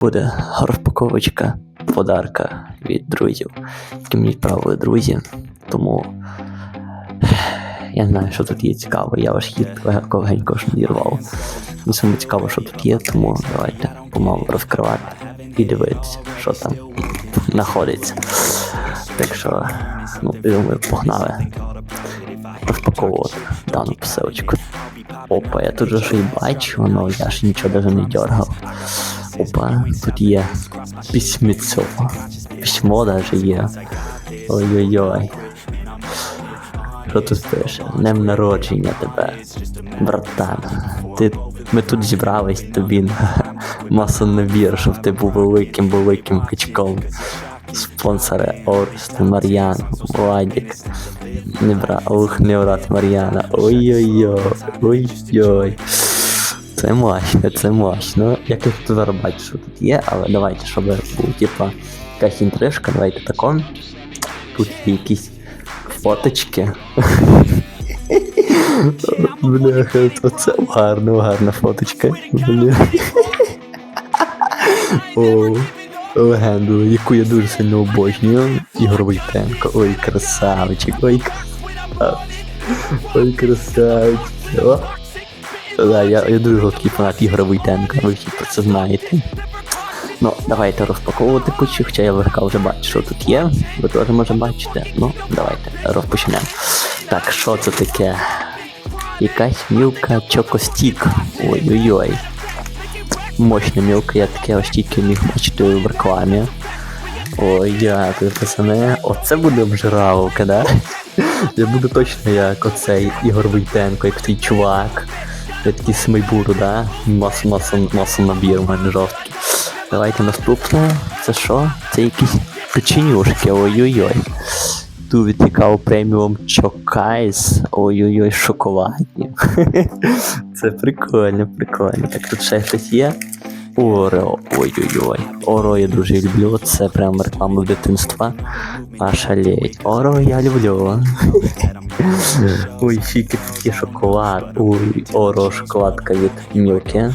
буде розпаковочка подарка від друзів, які мені відправили друзі. Тому я не знаю, що тут є цікаво. Я ваш хід легенько ж надірвав. Мені саме цікаво, що тут є, тому давайте помалу розкривати і дивитися, що там знаходиться. Так що, ну, думаю, погнали розпаковувати дану посилочку. Опа, я тут же й бачу, але я ж нічого навіть не дергав. Опа, тут є письмецо. Письмо даже є. Ой-ой-ой. Що тут пише? Днем народження тебе, братан. Ти, ми тут зібрались тобі на масонабір, щоб ти був великим великим качком. Спонсори Орст, Мар'ян, Владік. Не брат, ух, не брат Мар'яна. Ой-ой-ой, ой-ой. Це мощно, це мощно. Я тут зараз бачу, що тут є, але давайте, щоб був, типа, якась інтрижка, давайте тако. Тут є якісь фоточки. Бляха, то це гарно, гарна фоточка. Бля. О, легенду, яку я дуже сильно обожнюю. Ігор Войтенко. Ой, красавчик, ой, красавчик. Ой, красавчик. Да, я, я дуже великий фанат Ігора Войтенка, ви всі про це знаєте. Ну, давайте розпаковувати кучу, хоча я легка вже бачу, що тут є. Ви теж може бачите. Ну, давайте розпочнемо. Так, що це таке? Якась мілка чокостік. Ой-ой-ой. Мощна мілка, я таке ось тільки міг бачити в рекламі. Ой, дякую, пацани. Оце буде обжиравка, да? Я буду точно як оцей Ігор Войтенко, як той чувак. Я такий смайбуру, да? Мас, мас, мас набір у мене жорсткий. Давайте наступне. Це що? Це якісь печенюшки, ой-ой-ой. Ту цікаво преміум Чокайс. Ой-ой-ой, шоколадні. Це прикольно, прикольно. Так тут ще хтось є. Орео, ой-ой-ой. Оро я дуже люблю. Це прям реклама дитинства. А шалеть. Оро я люблю. Ой, фіки такі шоколад. Ой, оро шоколадка від Мілки.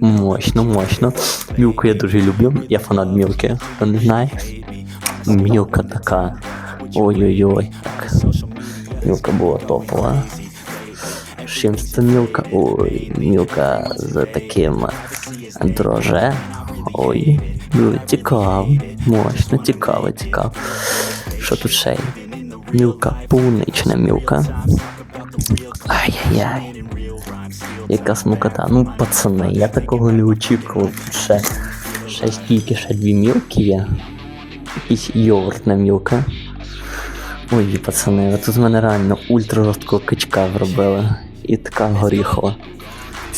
Мощно, мощно. Мілку я дуже люблю. Я фанат Мілки, хто не знає. Мілка така. Ой-ой-ой. Так. Мілка була топова. Чим це мілка? Ой, мілка з таким дроже. Ой, ну, цікаво, мощно, цікаво, цікаво. Що тут ще? є? Мілка, полунична мілка. Ай-яй-яй. Яка смокота. Ну, пацани, я такого не очікував. Тут ще, ще стільки, ще дві мілки є. Якийсь йогуртна мілка. Ой, пацани, тут з мене реально ультра жорсткого качка зробили. І така горіхова.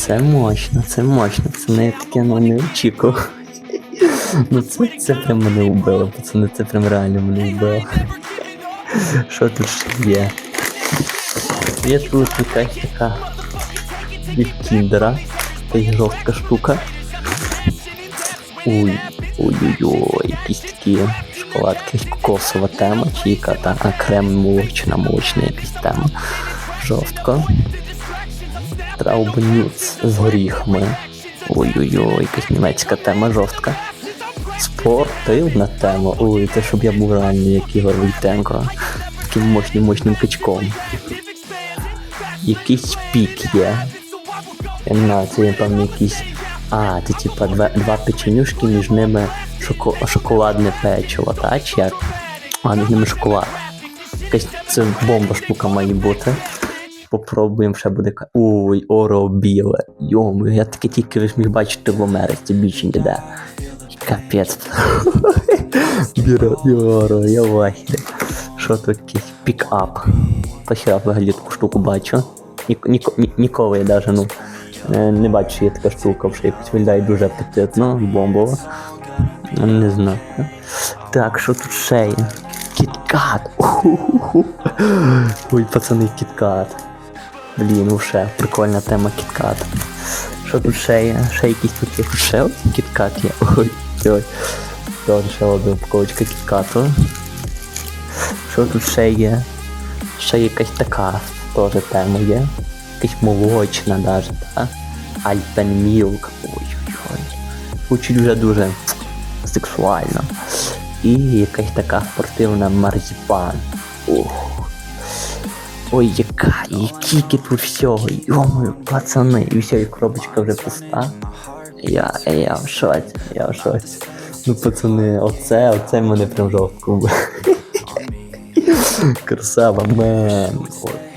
Це мощно, це мощно. Це не таке ну, не очікував. Ну це, це прям мене вбило, пацани, це прям реально мене вбило. Що тут ще є? Є тут якась така від кіндера. Така жорстка штука. Ой, ой-ой-ой, якісь такі шоколадки, кокосова тема, чи яка та крем молочна, молочна якась тема. Жорстко. Траубнюц з горіхами. Ой-ой-ой, якась німецька тема жорстка. Спортивна тема. Ой, те, щоб я був реально як Ігор Войтенко. Таким мощним мощним качком. Якийсь пік є. Я не знаю, це напевно якийсь. А, це типа два, два печенюшки, між ними шоко, шоколадне печиво, та чи як? А між ними шоколад. Якась це бомба штука має бути. Попробуємо ще буде. Ой, оро біле. Йому, я таке тільки ви міг бачити в Америці, більше ніде. Капець. Біро, йоро, я вахі. Що тут якийсь пікап? Раз взагалі таку штуку бачу. Ні, ні, ні, ніколи я даже, ну, не бачу, що є така штука, що якось виглядає дуже апетитно, бомбово. Не знаю. Так, що тут ще є? Кіткат. Ой, пацани, кіткат. Блін, ну ще прикольна тема кіткат. Що тут ще є? Ще якісь тут. Тут ще один кіткат є. Ой, ой. Тоже ще одна упаковочка кіткату. Що тут ще є? Ще якась така теж тема є. Якась молочна даже, так? Альпен Мілк. Ой-ой-ой. Звучить вже дуже сексуально. І якась така спортивна марзипан. Ох. Ой, яка, який тут всього, йомою, пацани, і все, і коробочка вже пуста. Я, я в шоці, я в шоці. Ну, пацани, оце, оце мене прям жовтко. Красава, мен.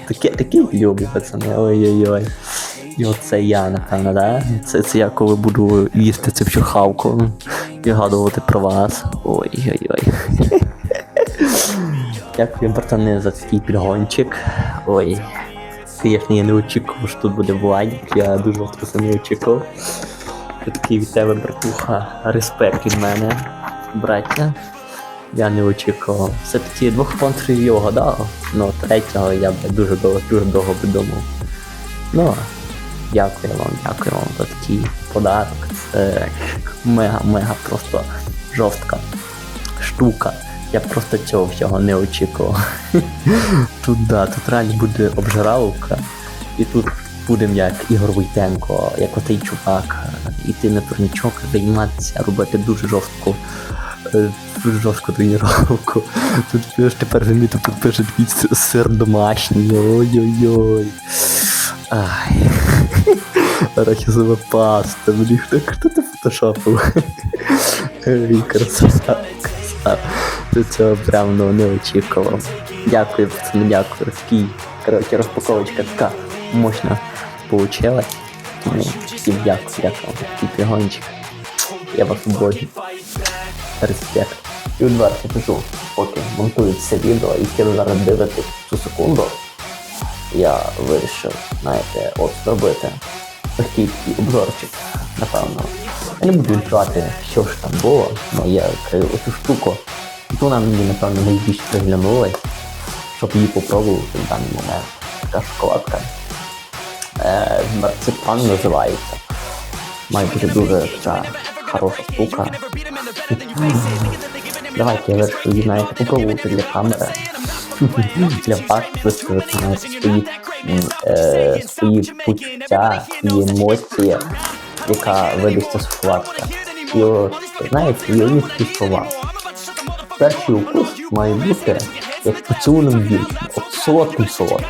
Таке, таке люблю, пацани. Ой-ой-ой. І оце я, напевно, да? Це, це я коли буду їсти цю всю хавку і гадувати про вас. Ой-ой-ой. Дякую, братани, за такий підгончик. Ой. Звісно, я не очікував, що тут буде Владик. Я дуже це не очікував. Це такий від тебе, братуха, респект від мене, браття. Я не очікував. Все-таки двох спонсорів його гадав, ну третього я б дуже довго, дуже довго думав. Ну, дякую вам, дякую вам за такий подарок. Це мега-мега просто жорстка штука. Я просто цього всього не очікував. Тут да, тут реально буде обжираловка, і тут будемо як Ігор Войтенко, як отей чувак, іти на турнічок, займатися, робити дуже жорстку, е, дуже жорстку тренування. Тут ж тепер тут пише такий сир домашній. Ой-ой-ой. Ай. Арахісова паста, блін, хто, це фотошопив? Ой, красава, До цього прям ну, не очікував. Дякую, пацани, дякую. Такий, коротше, розпаковочка така мощна получилась. Тому всім дякую, дякую такий пригончик. Я вас обожнюю. Респект. І відверто кажу, поки монтують це відео, і ви зараз дивитесь цю секунду, я вирішив, знаєте, от зробити такий обзорчик, напевно. Я не буду відкривати, що ж там було, але я відкрию оцю штуку. І вона мені, напевно, найбільш приглянулась, щоб її попробувати в даний момент. Така шоколадка. Марципан називається. Має бути дуже така хороша штука. Давайте я вирішив її навіть попробувати для камери. Для вас висказати навіть свої, е, свої почуття і емоції, яка видасться з шоколадка. І знаєте, є слова. Перший укус має бути як поцілунок дівчини, от солодким солодким.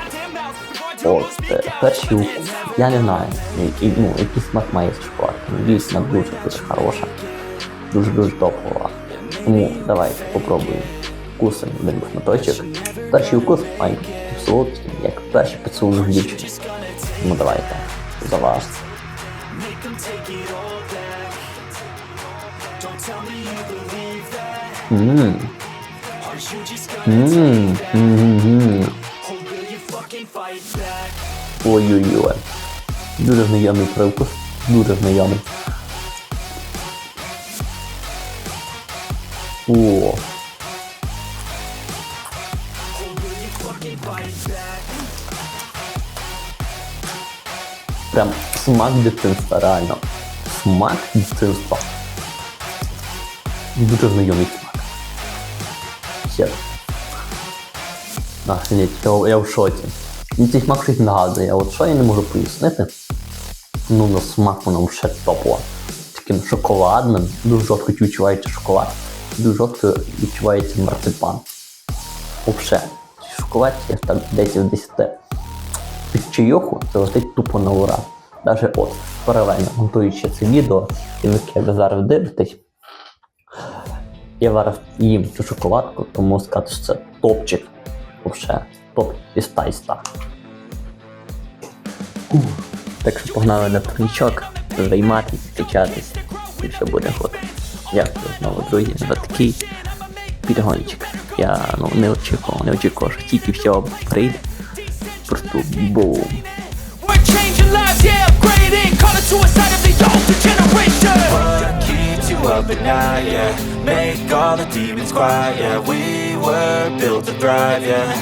От, е, перший укус, я не знаю, який, ну, який смак має шоколадка. Ну, Дійсно дуже дуже хороша, дуже дуже топова. Тому давайте попробуємо. Вкусимо один шматочок. Перший укус має солодким, як перший поцілунок дівчини. Тому давайте, за вас. Ммм. Ммм. Ммм. Ой-ой-ой. Дуже знайомий привкус. Дуже знайомий. О. Прям смак дитинства, реально. Смак дитинства. Дуже знайомий Чесно. Охренеть, я, я в шоці. Мені цей смак щось нагадує, от що я не можу пояснити. Ну, на смак воно ще топово. Таким шоколадним, дуже жорстко відчувається шоколад, дуже жорстко відчувається марципан. Вообще, шоколад я так 10 в 10. Під чайоху це летить тупо на ура. Даже от, паралельно монтуючи це відео, і ви зараз дивитесь, я зараз їм цю шоколадку, тому можу сказати, що це топчик. Вообще, топ із 100 із 100. Так що погнали на турнічок, займатися, зустрічатися, і все буде год. Дякую знову, друзі, за такий підгончик. Я ну, не очікував, не очікував, що тільки всього прийде. Просто бум. Up at night, yeah Make all the demons quiet, yeah We were built to thrive, yeah